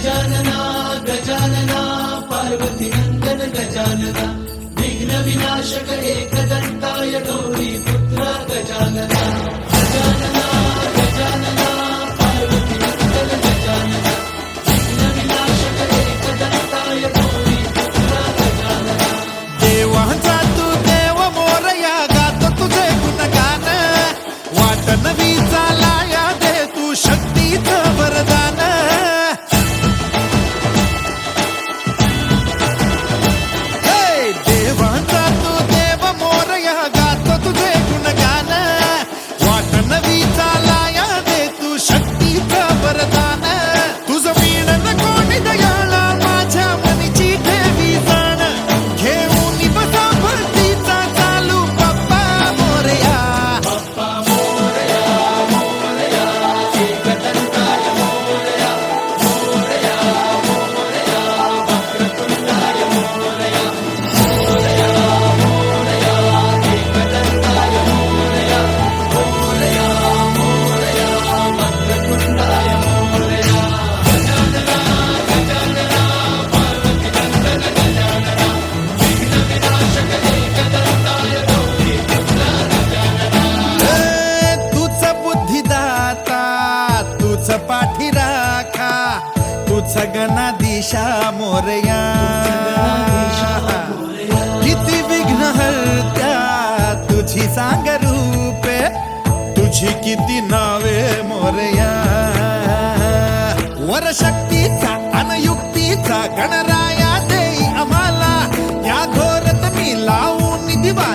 गजानना गजानना पार्वतिनन्दन गजानना विघ्नविनाशकरे सगना दिशा मोरया। किती विघ्न हरत्या तुझी सांग रूपे तुझी किती नावे मोरया। वरशक्तीचा अनयुक्तीचा गणराया दे आम्हाला या घोरत मी लावून दिवा